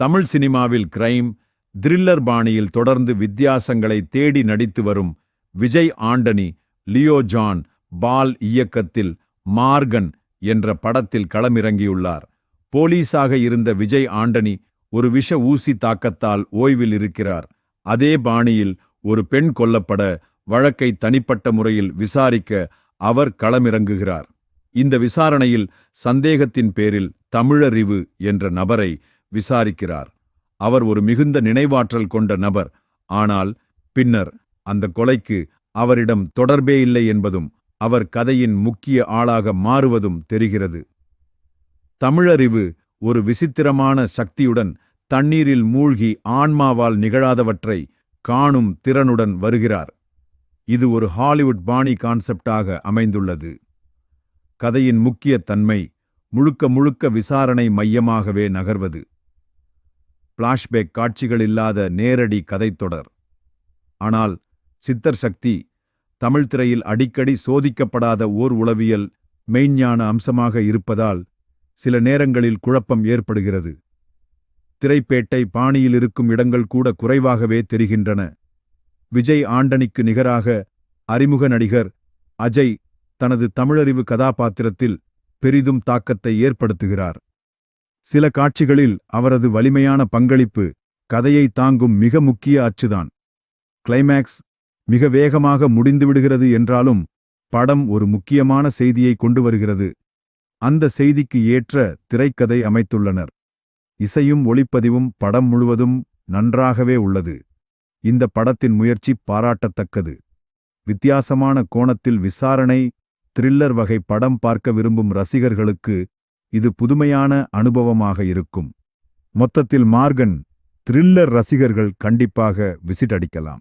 தமிழ் சினிமாவில் crime thriller பாணியில் தொடர்ந்து வித்தியாசங்களை தேடி நடித்து வரும் விஜய் ஆண்டனி லியோ ஜான் பால் இயக்கத்தில் மார்கன் என்ற படத்தில் களமிறங்கியுள்ளார். போலீஸாக இருந்த விஜய் ஆண்டனி ஒரு விஷ ஊசி தாக்கத்தால் ஓய்வில் இருக்கிறார். அதே பாணியில் ஒரு பெண் கொல்லப்பட வழக்கை தனிப்பட்ட முறையில் விசாரிக்க அவர் களமிறங்குகிறார். இந்த விசாரணையில் சந்தேகத்தின் பேரில் தமிழறிவு என்ற நபரை விசாரிக்கிறார். அவர் ஒரு மிகுந்த நினைவாற்றல் கொண்ட நபர். ஆனால் பின்னர் அந்த கொலைக்கு அவரிடம் தொடர்பே இல்லை என்பதும் அவர் கதையின் முக்கிய ஆளாக மாறுவதும் தெரிகிறது. தமிழறிவு ஒரு விசித்திரமான சக்தியுடன் தண்ணீரில் மூழ்கி ஆன்மாவால் நிகழாதவற்றை காணும் திறனுடன் வருகிறார். இது ஒரு ஹாலிவுட் பாணி கான்செப்டாக அமைந்துள்ளது. கதையின் முக்கிய தன்மை முழுக்க முழுக்க விசாரணை மையமாகவே நகர்வது. பிளாஷ்பேக் காட்சிகள் இல்லாத நேரடி கதைத்தொடர். ஆனால் சித்தர் சக்தி தமிழ் திரையில் அடிக்கடி சோதிக்கப்படாத ஓர் உளவியல் மெய்ஞான அம்சமாக இருப்பதால் சில நேரங்களில் குழப்பம் ஏற்படுகிறது. திரைப்பேட்டை பாணியில் இருக்கும் இடங்கள் கூட குறைவாகவே தெரிகின்றன. விஜய் ஆண்டனிக்கு நிகராக அறிமுக நடிகர் அஜய் தனது தமிழறிவு கதாபாத்திரத்தில் பெரிதும் தாக்கத்தை ஏற்படுத்துகிறார். சில காட்சிகளில் அவரது வலிமையான பங்களிப்பு கதையை தாங்கும் மிக முக்கிய அச்சுதான். கிளைமேக்ஸ் மிக வேகமாக முடிந்துவிடுகிறது என்றாலும் படம் ஒரு முக்கியமான செய்தியை கொண்டு வருகிறது. அந்த செய்திக்கு ஏற்ற திரைக்கதை அமைத்துள்ளனர். இசையும் ஒளிப்பதிவும் படம் முழுவதும் நன்றாகவே உள்ளது. இந்த படத்தின் முயற்சி பாராட்டத்தக்கது. வித்தியாசமான கோணத்தில் விசாரணை த்ரில்லர் வகை படம் பார்க்க விரும்பும் ரசிகர்களுக்கு இது புதுமையான அனுபவமாக இருக்கும். மொத்தத்தில் மார்கன் த்ரில்லர் ரசிகர்கள் கண்டிப்பாக விசிட் அடிக்கலாம்.